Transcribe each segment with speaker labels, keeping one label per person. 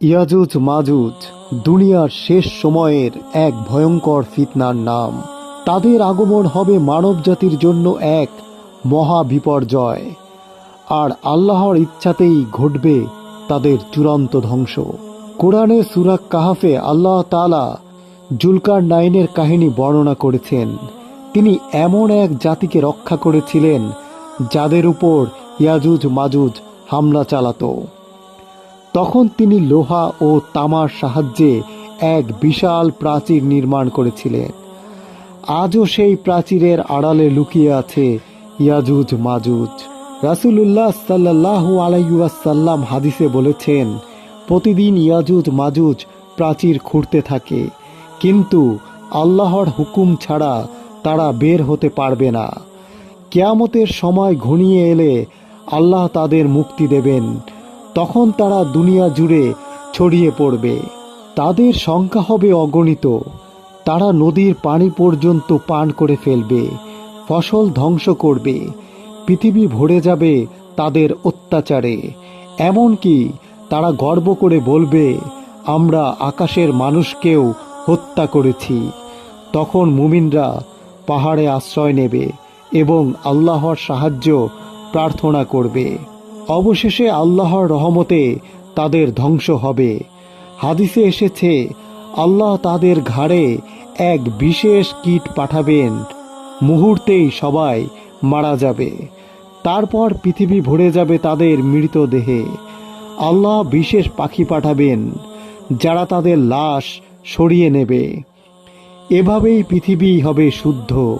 Speaker 1: ইয়াজুজ মাজুজ, দুনিয়ার শেষ সময়ের এক ভয়ঙ্কর ফিতনার নাম। তাদের আগমন হবে মানবজাতির জন্য এক মহা বিপর্যয় আর আল্লাহর ইচ্ছাতেই ঘটবে তাদের চূড়ান্ত ধ্বংস। কোরআনে সুরাক কাহাফে আল্লাহ তালা জুলকার নাইনের কাহিনী বর্ণনা করেছেন। তিনি এমন এক জাতিকে রক্ষা করেছিলেন যাদের উপর ইয়াজুজ মাজুজ হামলা চালাতো। তখন তিনি লোহা ও তামার সাহায্যে এক বিশাল প্রাচীর নির্মাণ করেছিলেন। আজও সেই প্রাচীরের আড়ালে লুকিয়ে আছে ইয়াজুজ মাজুজ। রাসূলুল্লাহ সাল্লাল্লাহু আলাইসাল্লাম হাদিসে বলেছেন, প্রতিদিন ইয়াজুজ মাজুজ প্রাচীর খুঁড়তে থাকে, কিন্তু আল্লাহর হুকুম ছাড়া তারা বের হতে পারবে না। কেয়ামতের সময় ঘনিয়ে এলে আল্লাহ তাদের মুক্তি দেবেন। তখন তারা দুনিয়া জুড়ে ছড়িয়ে পড়বে। তাদের সংখ্যা হবে অগণিত। তারা নদীর পানি পর্যন্ত পান করে ফেলবে, ফসল ধ্বংস করবে, পৃথিবী ভরে যাবে তাদের অত্যাচারে। এমনকি তারা গর্ব করে বলবে, আমরা আকাশের মানুষকেও হত্যা করেছি। তখন মুমিনরা পাহাড়ে আশ্রয় নেবে এবং আল্লাহর সাহায্য প্রার্থনা করবে। অবশেষে আল্লাহর রহমতে তাদের ধ্বংস হবে। হাদিসে এসেছে, আল্লাহ তাদের ঘাড়ে এক বিশেষ কীট পাঠাবেন। মুহূর্তেই সবাই মারা যাবে। তারপর পৃথিবী ভরে যাবে তাদের মৃতদেহে আল্লাহ বিশেষ পাখি পাঠাবেন, যারা তাদের লাশ সরিয়ে নেবে। এভাবেই পৃথিবী হবে শুদ্ধ।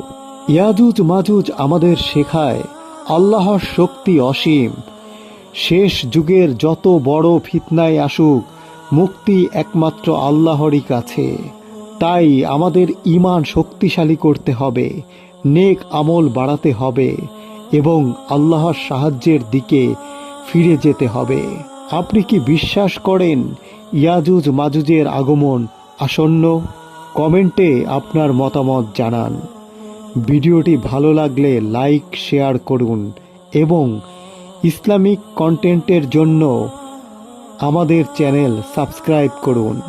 Speaker 1: ইয়াজুজ মাজুজ আমাদের শেখায়, আল্লাহর শক্তি অসীম। শেষ যুগের যত বড় ফিতনায় আসুক, মুক্তি একমাত্র আল্লাহরই কাছে। তাই আমাদের ইমান শক্তিশালী করতে হবে, নেক আমল বাড়াতে হবে এবং আল্লাহর সাহায্যের দিকে ফিরে যেতে হবে। আপনি কি বিশ্বাস করেন ইয়াজুজ মাজুজের আগমন আসন্ন? কমেন্টে আপনার মতামত জানান। ভিডিওটি ভালো লাগলে লাইক, শেয়ার করুন এবং ইসলামিক কন্টেন্টের জন্য আমাদের চ্যানেল সাবস্ক্রাইব করুন।